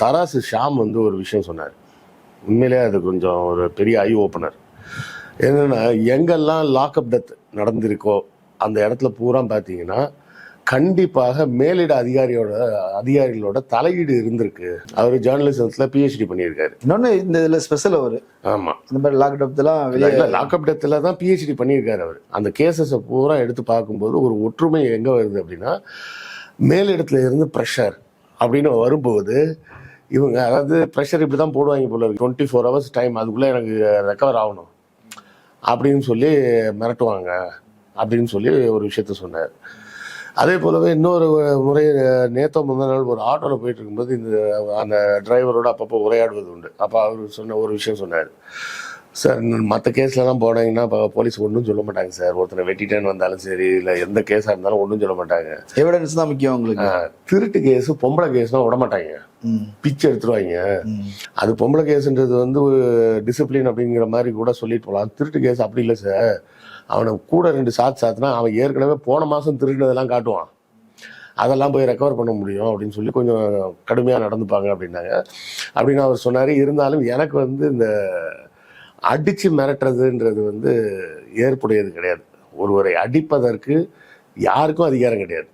தராசு ஷாம் வந்து ஒரு விஷயம் சொன்னார். உண்மையிலே அது கொஞ்சம் ஒரு பெரிய ஐ ஓப்பனர் என்னன்னா எங்கெல்லாம் லாக்அப் டெத் நடந்திருக்கோ அந்த இடத்துல பூரா பார்த்தீங்கன்னா கண்டிப்பாக மேலிட அதிகாரியோட அதிகாரிகளோட தலையீடு இருந்திருக்கு. அவர் ஜேர்னலிசம்ஸில் பிஹெச்டி பண்ணியிருக்காரு. இன்னொன்னு இந்த இதுல ஸ்பெஷல் அவரு. ஆமாம் இந்த மாதிரி லாக்டப்லாம் வெளியே இல்லை லாக்அப் டெத்தில் தான் பிஹெச்டி பண்ணியிருக்காரு அவர். அந்த கேசஸை பூரா எடுத்து பார்க்கும்போது ஒரு ஒற்றுமை எங்கே வருது அப்படின்னா மேலிடத்துல இருந்து ப்ரெஷர் அப்படின்னு வரும்போது இவங்க அதாவது ப்ரெஷர் இப்படி தான் போடுவாங்க போல டுவெண்ட்டி ஃபோர் ஹவர்ஸ் டைம் அதுக்குள்ளே எனக்கு ரெக்கவர் ஆகணும். அப்படின்னு சொல்லி மிரட்டுவாங்க. அப்படின்னு சொல்லி ஒரு விஷயத்த சொன்னார். அதே போலவே இன்னொரு முறை நேத்தோ முந்தின நாள் ஒரு ஆட்டோவில் போயிட்டு இருக்கும்போது இந்த அந்த டிரைவரோட அப்பப்போ உரையாடுவது உண்டு. அப்போ அவர் சொன்ன ஒரு விஷயம் சொன்னார். சார் மற்ற கேஸ்லலாம் போனீங்கன்னா இப்போ போலீஸ் ஒன்றும் சொல்ல மாட்டாங்க சார். ஒருத்தனை வெட்டிட்டேன்னு வந்தாலும் சரி இல்லை எந்த கேஸாக இருந்தாலும் ஒன்றும் சொல்ல மாட்டாங்க. எவிடன்ஸ் தான் முக்கியம் உங்களுக்கு? திருட்டு கேஸு பொம்பளை கேஸ்லாம் விட மாட்டாங்க. பிச்சை எடுத்துருவாங்க. அது பொம்பளை கேஸுன்றது வந்து டிசிப்ளின் அப்படிங்கிற மாதிரி கூட சொல்லிட்டு போகலாம் திருட்டு கேஸ் அப்படி இல்லை சார். அவனை கூட ரெண்டு சாத்து சாத்துனா அவன் ஏற்கனவே போன மாதம் திருடினதெல்லாம் காட்டுவான். அதெல்லாம் போய் ரெக்கவர் பண்ண முடியும் அப்படின்னு சொல்லி கொஞ்சம் கடுமையாக நடந்துப்பாங்க அப்படின்னாங்க. அப்படின்னு அவர் சொன்னார். இருந்தாலும் எனக்கு வந்து இந்த அடித்து மிரட்டுறதுன்றது வந்து ஏற்புடையது கிடையாது. ஒருவரை அடிப்பதற்கு யாருக்கும் அதிகாரம் கிடையாது.